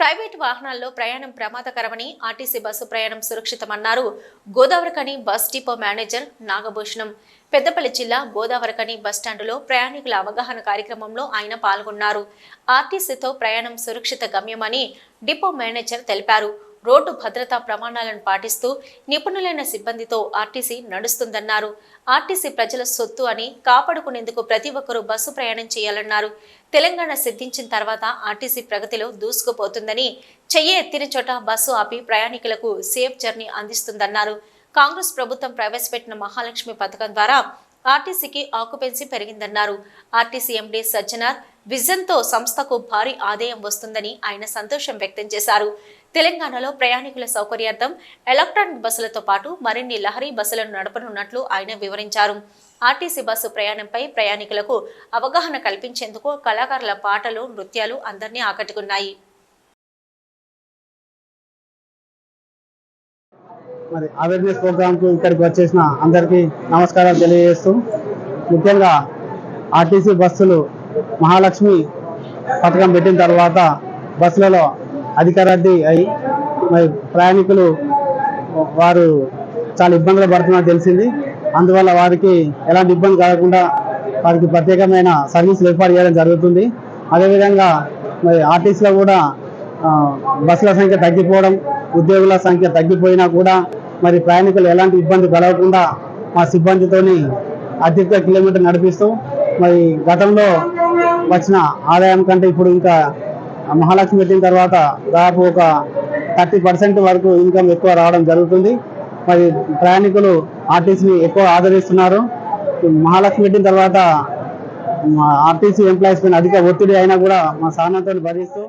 Private వాహనాల్లో ప్రయాణం ప్రమాదకరమని ఆర్టీసీ బస్సు ప్రయాణం సురక్షితమన్నారు. Godavarikhani bus depot manager Nagabhushanam. Peddapalli జిల్లా గోదావరికని బస్టాండులో ప్రయాణికుల అవగాహన కార్యక్రమంలో ఆయన పాల్గొన్నారు. ఆర్టీసీతో ప్రయాణం సురక్షిత గమ్యమని డిపో మేనేజర్ తెలిపారు. రోడ్డు భద్రతా ప్రమాణాలను పాటిస్తూ నిపుణులైన సిబ్బందితో ఆర్టీసీ నడుస్తుందన్నారు. ఆర్టీసీ ప్రజల సొత్తు అని కాపాడుకునేందుకు ప్రతి ఒక్కరూ బస్సు ప్రయాణం చేయాలన్నారు. తెలంగాణ సిద్ధించిన తర్వాత ఆర్టీసీ ప్రగతిలో దూసుకుపోతుందని చెయ్యి ఎత్తిన చోట బస్సు ఆపి ప్రయాణికులకు సేఫ్ జర్నీ అందిస్తుందన్నారు. కాంగ్రెస్ ప్రభుత్వం ప్రవేశపెట్టిన మహాలక్ష్మి పథకం ద్వారా ఆర్టీసీకి ఆక్యుపెన్సీ పెరిగిందన్నారు. ఆర్టీసీ ఎండీ సజ్జనార్ విజన్తో సంస్థకు భారీ ఆదాయం వస్తుందని ఆయన సంతోషం వ్యక్తం చేశారు. తెలంగాణలో ప్రయాణికుల సౌకర్యార్థం ఎలక్ట్రానిక్ బస్సులతో పాటు మరిన్ని లహరీ బస్సులను నడపనున్నట్లు ఆయన వివరించారు. ఆర్టీసీ బస్సు ప్రయాణంపై ప్రయాణికులకు అవగాహన కల్పించేందుకు కళాకారుల పాటలు నృత్యాలు అందరినీ ఆకట్టుకున్నాయి. మరి అవేర్నెస్ ప్రోగ్రామ్కి ఇక్కడికి వచ్చేసిన అందరికీ నమస్కారం తెలియజేస్తూ ముఖ్యంగా ఆర్టీసీ బస్సులు మహాలక్ష్మి పథకం పెట్టిన తర్వాత బస్సులలో అధిక రద్దీ అయి మరి ప్రయాణికులు వారు చాలా ఇబ్బందులు పడుతున్నారని తెలిసింది. అందువల్ల వారికి ఎలాంటి ఇబ్బంది కలగకుండా వారికి ప్రత్యేకమైన సర్వీసులు ఏర్పాటు చేయడం జరుగుతుంది. అదేవిధంగా మరి ఆర్టీసీలో కూడా బస్సుల సంఖ్య తగ్గిపోవడం ఉద్యోగుల సంఖ్య తగ్గిపోయినా కూడా మరి ప్రయాణికులు ఎలాంటి ఇబ్బంది కలగకుండా మా సిబ్బందితోని అత్యధిక కిలోమీటర్ నడిపిస్తూ మరి గతంలో వచ్చిన ఆదాయం కంటే ఇప్పుడు ఇంకా మహాలక్ష్మి పెట్టిన తర్వాత దాదాపు ఒక థర్టీ పర్సెంట్ వరకు ఇన్కమ్ ఎక్కువ రావడం జరుగుతుంది. మరి ప్రయాణికులు ఆర్టీసీని ఎక్కువ ఆదరిస్తున్నారు. మహాలక్ష్మి పెట్టిన తర్వాత మా ఆర్టీసీ ఎంప్లాయీస్ పైన అధిక ఒత్తిడి అయినా కూడా మా సహనంతో భరిస్తూ